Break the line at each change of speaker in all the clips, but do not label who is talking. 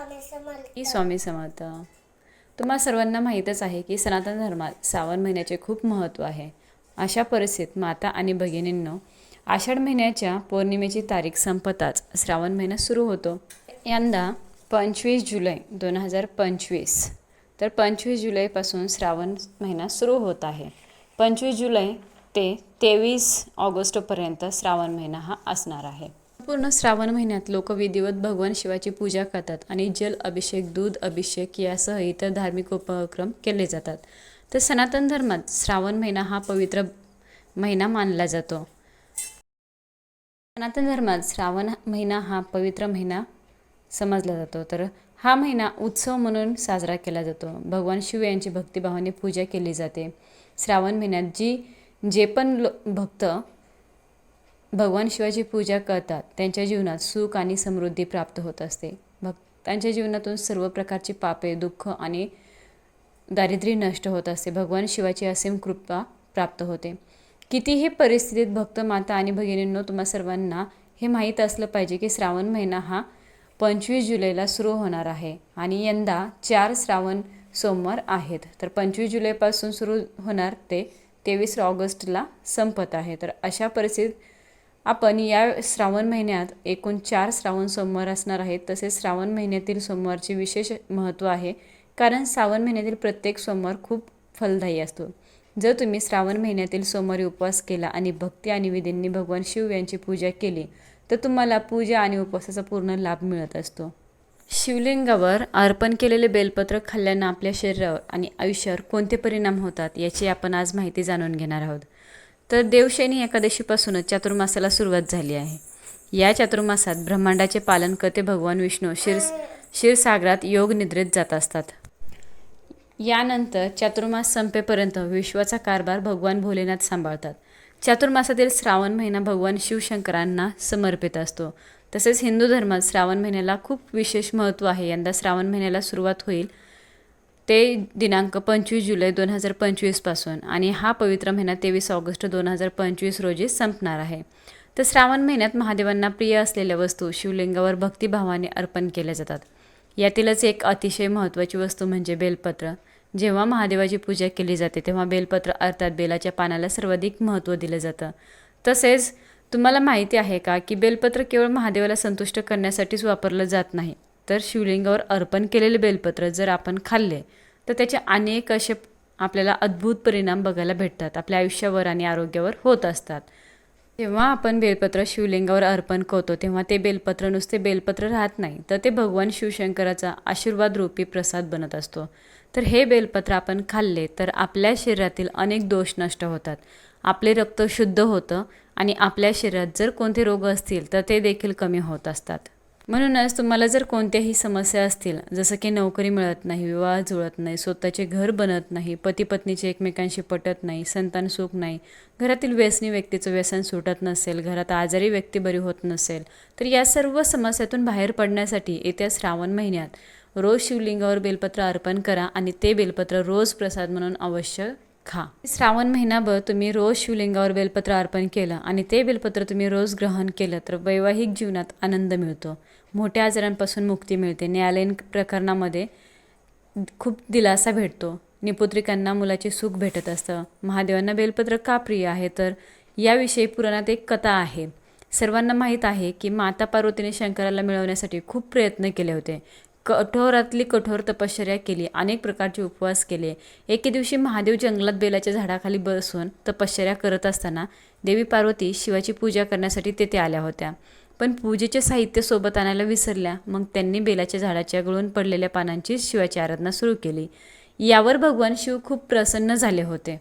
स्वामी
स्वामी समर्थ. तुम्हा सर्वांना माहीतच आहे की सनातन धर्मात श्रावण महिन्याचे खूप महत्त्व आहे. अशा परिस्थितीत माता आणि भगिनींनो आषाढ महिन्याच्या पौर्णिमेची तारीख संपताच श्रावण महिना सुरू होतो. यंदा पंचवीस जुलै दोन हजार पंचवीस. तर पंचवीस जुलैपासून श्रावण महिना सुरू होत आहे. पंचवीस जुलै ते तेवीस ऑगस्टपर्यंत श्रावण महिना हा असणार आहे. पूर्ण श्रावण महिन्यात लोक विधिवत भगवान शिवाची पूजा करतात आणि जल अभिषेक दूध अभिषेक यासह इतर धार्मिक उपक्रम केले जातात. तर सनातन धर्मात श्रावण महिना हा पवित्र महिना मानला जातो. सनातन धर्मात श्रावण महिना हा पवित्र महिना समजला जातो. तर हा महिना उत्सव म्हणून साजरा केला जातो. भगवान शिव यांची भक्तिभावाने पूजा केली जाते. श्रावण महिन्यात जी जे पण लो भक्त भगवान शिवाची पूजा करतात त्यांच्या जीवनात सुख आणि समृद्धी प्राप्त होत असते. भक्तांच्या जीवनातून सर्व प्रकारची पापे दुःख आणि दारिद्र्य नष्ट होत असते. भगवान शिवाची असीम कृपा प्राप्त होते. कितीही परिस्थितीत भक्त माता आणि भगिनींनो तुम्हा सर्वांना हे माहीत असलं पाहिजे की श्रावण महिना हा पंचवीस जुलैला सुरू होणार आहे आणि यंदा चार श्रावण सोमवार आहेत. तर पंचवीस जुलैपासून सुरू होणार ते तेवीस ऑगस्टला संपत आहे. तर अशा परिस्थितीत आपण या श्रावण महिन्यात एकूण चार श्रावण सोमवार असणार आहेत. तसेच श्रावण महिन्यातील सोमवारचे विशेष महत्त्व आहे. कारण श्रावण महिन्यातील प्रत्येक सोमवार खूप फलदायी असतो. जर तुम्ही श्रावण महिन्यातील सोमवारी उपवास केला आणि भक्ती आणि विधींनी भगवान शिव यांची पूजा केली तर तुम्हाला पूजा आणि उपवासाचा पूर्ण लाभ मिळत असतो. शिवलिंगावर अर्पण केलेले बेलपत्र खाल्ल्यानं आपल्या शरीरावर आणि आयुष्यावर कोणते परिणाम होतात याची आपण आज माहिती जाणून घेणार आहोत. तर देवशैनी एकादशीपासूनच चातुर्मासाला सुरुवात झाली आहे. या चातुर्मासात ब्रह्मांडाचे पालन करते भगवान विष्णू शिरस क्षीरसागरात योग निद्रेत जात असतात. यानंतर चातुर्मास संपेपर्यंत विश्वाचा कारभार भगवान भोलेनाथ सांभाळतात. चातुर्मासातील श्रावण महिना भगवान शिवशंकरांना समर्पित असतो. तसेच हिंदू धर्मात श्रावण महिन्याला खूप विशेष महत्त्व आहे. यंदा श्रावण महिन्याला सुरुवात होईल ते दिनांक पंचवीस जुलै दोन हजार पंचवीसपासून आणि हा पवित्र महिना तेवीस ऑगस्ट दोन हजार पंचवीस रोजी संपणार आहे. तर श्रावण महिन्यात महादेवांना प्रिय असलेल्या वस्तू शिवलिंगावर भक्तिभावाने अर्पण केल्या जातात. यातीलच एक अतिशय महत्त्वाची वस्तू म्हणजे बेलपत्र. जेव्हा महादेवाची पूजा केली जाते तेव्हा बेलपत्र अर्थात बेलाच्या पानाला सर्वाधिक महत्त्व दिलं जातं. तसेच तुम्हाला माहिती आहे का की बेलपत्र केवळ महादेवाला संतुष्ट करण्यासाठीच वापरलं जात नाही तर शिवलिंगावर अर्पण केलेले बेलपत्र जर आपण खाल्ले तर त्याचे अनेक असे आपल्याला अद्भुत परिणाम बघायला भेटतात. आपल्या आयुष्यावर आणि आरोग्यावर होत असतात. जेव्हा आपण बेलपत्र शिवलिंगावर अर्पण करतो तेव्हा ते बेलपत्र नुसते बेलपत्र राहत नाही. तर ते भगवान शिवशंकराचा आशीर्वाद रूपी प्रसाद बनत असतो. तर हे बेलपत्र आपण खाल्ले तर आपल्या शरीरातील अनेक दोष नष्ट होतात. आपले रक्त शुद्ध होतं आणि आपल्या शरीरात जर कोणते रोग असतील तर ते देखील कमी होत असतात. म्हणूनच तुम्हाला जर कोणत्याही समस्या असतील जसं की नोकरी मिळत नाही विवाह जुळत नाही स्वतःचे घर बनत नाही पती पत्नीचे एकमेकांशी पटत नाही संतान सुख नाही घरातील व्यसनी व्यक्तीचं व्यसन सुटत नसेल घरात आजारी व्यक्ती बरी होत नसेल तर या सर्व समस्यातून बाहेर पडण्यासाठी येत्या श्रावण महिन्यात रोज शिवलिंगावर बेलपत्र अर्पण करा आणि ते बेलपत्र रोज प्रसाद म्हणून अवश्य खा. श्रावण महिनाभर तुम्ही रोज शिवलिंगावर बेलपत्र अर्पण केलं आणि ते बेलपत्र तुम्ही रोज ग्रहण केलं तर वैवाहिक जीवनात आनंद मिळतो. मोठ्या आजारांपासून मुक्ती मिळते. न्यायालयीन प्रकरणामध्ये खूप दिलासा भेटतो. निपुत्रिकांना मुलाचे सुख भेटत असतं. महादेवांना बेलपत्र का प्रिय आहे? तर याविषयी पुराणात एक कथा आहे. सर्वांना माहीत आहे की माता पार्वतीने शंकराला मिळवण्यासाठी खूप प्रयत्न केले होते. कठोरातली कठोर तपश्चर्या केली. अनेक प्रकारचे उपवास केले. एके दिवशी महादेव जंगलात बेलाच्या झाडाखाली बसून तपश्चर्या करत असताना देवी पार्वती शिवाची पूजा करण्यासाठी तेथे आल्या होत्या. पण पूजेचे साहित्य सोबत आणायला विसरल्या. मग त्यांनी बेलाच्या झाडाच्या गळून पडलेल्या पानांची शिवाची आराधना सुरू केली. यावर भगवान शिव खूप प्रसन्न झाले होते.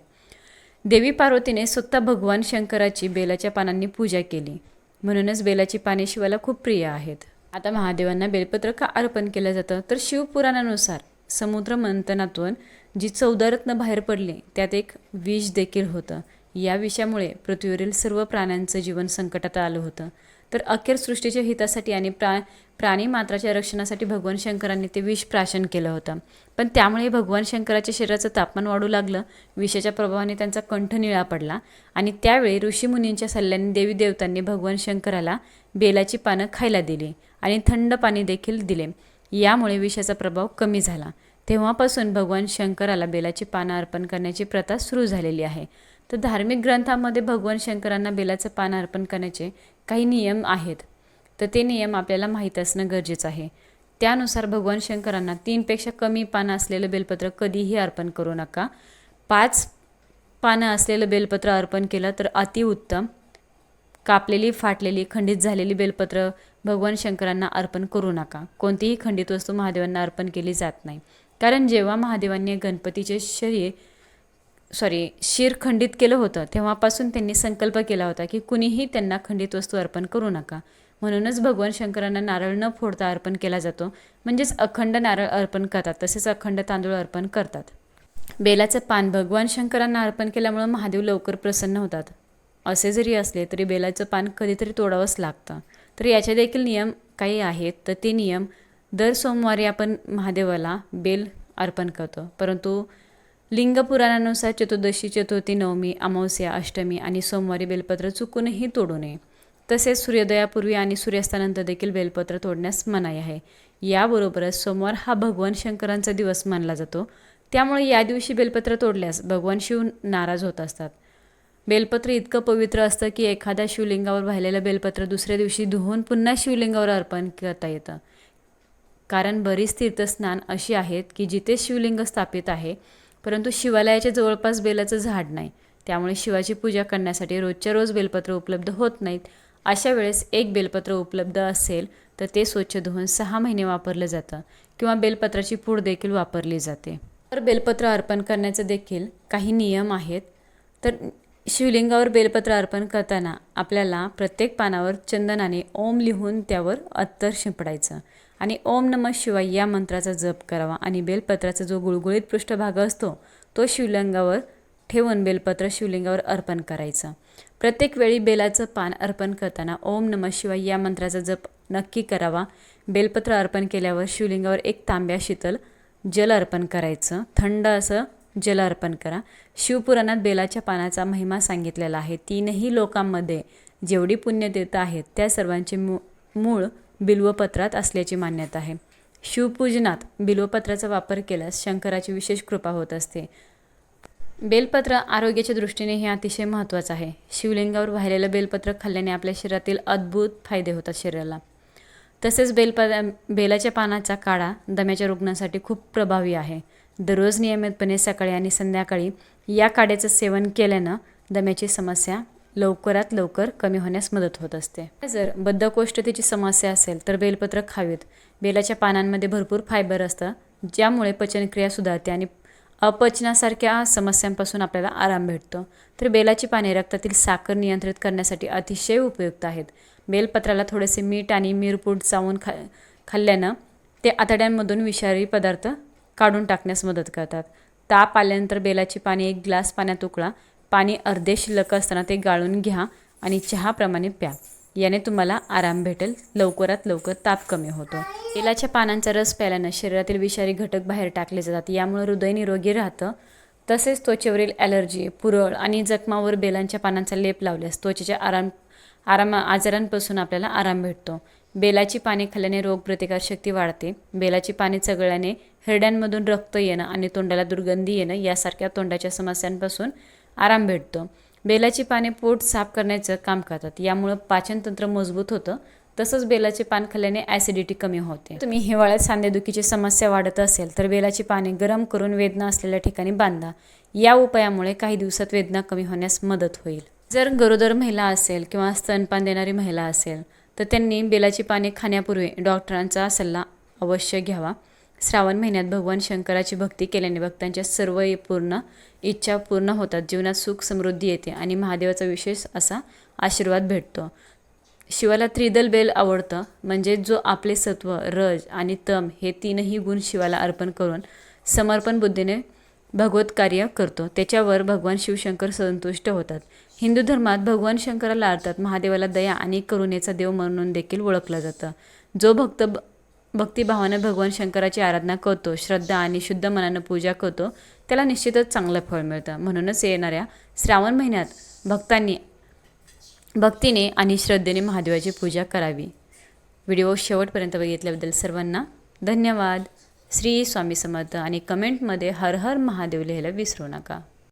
देवी पार्वतीने स्वतः भगवान शंकराची बेलाच्या पानांनी पूजा केली. म्हणूनच बेलाची पाने शिवाला खूप प्रिय आहेत. आता महादेवांना बेलपत्र का अर्पण केलं जातं? तर शिवपुराणानुसार समुद्र मंथनातून जी चौदा रत्न बाहेर पडले त्यात एक विष देखील होतं. या विषामुळे पृथ्वीवरील सर्व प्राण्यांचं जीवन संकटात आलं होतं. तर अखेर सृष्टीच्या हितासाठी आणि प्रा प्राणी मात्राच्या रक्षणासाठी भगवान शंकरांनी ते विष प्राशन केलं होतं. पण त्यामुळे भगवान शंकराच्या शरीराचं तापमान वाढू लागलं विषाच्या प्रभावाने त्यांचा कंठ निळा पडला आणि त्यावेळी ऋषीमुनींच्या सल्ल्याने देवी देवतांनी भगवान शंकराला बेलाची पानं खायला दिली आणि थंड पाणी देखील दिले. यामुळे विषाचा प्रभाव कमी झाला. तेव्हापासून भगवान शंकराला बेलाची पानं अर्पण करण्याची प्रथा सुरू झालेली आहे. तर धार्मिक ग्रंथामध्ये भगवान शंकरांना बेलाचं पान अर्पण करण्याचे काही नियम आहेत. तर ते नियम आपल्याला माहीत असणं गरजेचं आहे. त्यानुसार भगवान शंकरांना तीनपेक्षा कमी पानं असलेलं बेलपत्र कधीही अर्पण करू नका. पाच पानं असलेलं बेलपत्र अर्पण केलं तर अतिउत्तम कापलेली फाटलेली खंडित झालेली बेलपत्र भगवान शंकरांना अर्पण करू नका. कोणतीही खंडित वस्तू महादेवांना अर्पण केली जात नाही. कारण जेव्हा महादेवांनी गणपतीचे शरीर सॉरी शिर खंडित केलं होतं तेव्हापासून त्यांनी संकल्प केला होता की कुणीही त्यांना खंडित वस्तू अर्पण करू नका. म्हणूनच भगवान शंकरांना नारळ न फोडता अर्पण केला जातो. म्हणजेच अखंड नारळ अर्पण करतात तसेच अखंड तांदूळ अर्पण करतात. बेलाचं पान भगवान शंकरांना अर्पण केल्यामुळं महादेव लवकर प्रसन्न होतात. असे जरी असले तरी बेलाचं पान कधीतरी तोडावंच लागतं. तर याचे देखील नियम काही आहेत तर ते नियम दर सोमवारी आपण महादेवाला बेल अर्पण करतो. परंतु लिंगपुराणानुसार चतुर्दशी चतुर्थी नवमी अमावस्या अष्टमी आणि सोमवारी बेलपत्र चुकूनही तोडू नये. तसेच सूर्योदयापूर्वी आणि सूर्यास्तानंतर देखील बेलपत्र तोडण्यास मनाई आहे. याबरोबरच सोमवार हा भगवान शंकरांचा दिवस मानला जातो. त्यामुळे या दिवशी बेलपत्र तोडल्यास भगवान शिव नाराज होत असतात. बेलपत्र इतकं पवित्र असतं की एखाद्या शिवलिंगावर वाहिलेलं बेलपत्र दुसऱ्या दिवशी धुवून पुन्हा शिवलिंगावर अर्पण करता येतं. कारण बरीच तीर्थस्नान अशी आहेत की जिथे शिवलिंग स्थापित आहे परंतु शिवालयाच्या जवळपास बेलाचं झाड नाही. त्यामुळे शिवाची पूजा करण्यासाठी रोजच्या रोज बेलपत्र उपलब्ध होत नाहीत. अशा वेळेस एक बेलपत्र उपलब्ध असेल तर ते स्वच्छ धुवून सहा महिने वापरलं जातं किंवा बेलपत्राची पूड देखील वापरली जाते. तर बेलपत्र अर्पण करण्याचे देखील काही नियम आहेत. तर शिवलिंगावर बेलपत्र अर्पण करताना आपल्याला प्रत्येक पानावर चंदनाने ओम लिहून त्यावर अत्तर शिंपडायचं. आणि ओम नमः शिवाय या मंत्राचा जप करावा. आणि बेलपत्राचा जो गुळगुळीत पृष्ठभाग असतो तो शिवलिंगावर ठेवून बेलपत्र शिवलिंगावर अर्पण करायचं. प्रत्येक वेळी बेलाचं पान अर्पण करताना ओम नमः शिवाय या मंत्राचा जप नक्की करावा. बेलपत्र अर्पण केल्यावर शिवलिंगावर एक तांब्या शीतल जल अर्पण करायचं. थंड असं जल अर्पण करा. शिवपुराणात बेलाच्या पानाचा महिमा सांगितलेला आहे. तीनही लोकांमध्ये जेवढी पुण्यतीर्थ आहेत त्या सर्वांचे मू मूळ बिल्वपत्रात असल्याची मान्यता आहे. शिवपूजनात बिल्वपत्राचा वापर केल्यास शंकराची विशेष कृपा होत असते. बेलपत्र आरोग्याच्या दृष्टीने हे अतिशय महत्त्वाचं आहे. शिवलिंगावर वाहिलेलं बेलपत्र खाल्ल्याने आपल्या शरीरातील अद्भुत फायदे होतात शरीराला. तसेच बेलप बेलाच्या पानाचा काढा दम्याच्या रुग्णांसाठी खूप प्रभावी आहे. दररोज नियमितपणे सकाळी आणि संध्याकाळी या काड्याचं सेवन केल्यानं दम्याची समस्या लवकरात लवकर कमी होण्यास मदत होत असते. जर बद्धकोष्ठतेची समस्या असेल तर बेलपत्र खावीत बेलाच्या पानांमध्ये भरपूर फायबर असतं ज्यामुळे पचनक्रिया सुधारते आणि अपचनासारख्या समस्यांपासून आपल्याला आराम भेटतो. तर बेलाची पाने रक्तातील साखर नियंत्रित करण्यासाठी अतिशय उपयुक्त आहेत. बेलपत्राला थोडेसे मीठ आणि मिरपूड चावून खा खाल्ल्यानं ते आतड्यांमधून विषारी पदार्थ काढून टाकण्यास मदत करतात. ताप आल्यानंतर बेलाची पाने एक ग्लास पाण्यात उकळा. पाणी अर्धे शिल्लक असताना ते गाळून घ्या आणि चहाप्रमाणे प्या. याने तुम्हाला आराम भेटेल. लवकरात लवकर ताप कमी होतो. तेलाच्या पानांचा रस प्यायल्यानं शरीरातील विषारी घटक बाहेर टाकले जातात. यामुळे हृदय निरोगी राहतं. तसेच त्वचेवरील ॲलर्जी पुरळ आणि जखमावर बेलांच्या पानांचा लेप लावल्यास त्वचेच्या आराम आराम आजारांपासून आपल्याला आराम भेटतो. बेलाची पाने खाल्ल्याने रोगप्रतिकारशक्ती वाढते. बेलाची पाने चगळल्याने हिरड्यांमधून रक्त येणं आणि तोंडाला दुर्गंधी येणं यासारख्या तोंडाच्या समस्यांपासून आराम भेटतो. बेलाची पाने पोट साफ करण्याचं काम करतात. यामुळं पाचनतंत्र मजबूत होतं. तसंच बेलाचे पान खाल्ल्याने ॲसिडिटी कमी होते. तुम्ही हिवाळ्यात सांधेदुखीची समस्या वाढत असेल तर बेलाची पाने गरम करून वेदना असलेल्या ठिकाणी बांधा. या उपायामुळे काही दिवसात वेदना कमी होण्यास मदत होईल. जर गरोदर महिला असेल किंवा स्तनपान देणारी महिला असेल तर त्यांनी बेलाची पाने खाण्यापूर्वी डॉक्टरांचा सल्ला अवश्य घ्यावा. श्रावण महिन्यात भगवान शंकराची भक्ती केल्याने भक्तांच्या सर्व पूर्ण इच्छा पूर्ण होतात. जीवनात सुख समृद्धी येते आणि महादेवाचा विशेष असा आशीर्वाद भेटतो. शिवाला त्रिदल बेल आवडतं. म्हणजे जो आपले सत्व रज आणि तम हे तीनही गुण शिवाला अर्पण करून समर्पण बुद्धीने भगवत कार्य करतो. त्याच्यावर भगवान शिवशंकर संतुष्ट होतात. हिंदू धर्मात भगवान शंकराला अर्थात महादेवाला दया आणि करुणेचा देव म्हणून देखील ओळखलं जातं. जो भक्त भक्तिभावानं भगवान शंकराची आराधना करतो श्रद्धा आणि शुद्ध मनानं पूजा करतो त्याला निश्चितच चांगलं फळ मिळतं. म्हणूनच येणाऱ्या श्रावण महिन्यात भक्तांनी भक्तीने आणि श्रद्धेने महादेवाची पूजा करावी. व्हिडिओ शेवटपर्यंत बघितल्याबद्दल सर्वांना धन्यवाद. श्री स्वामी समर्थ आणि कमेंटमध्ये हर हर महादेव लिहायला विसरू नका.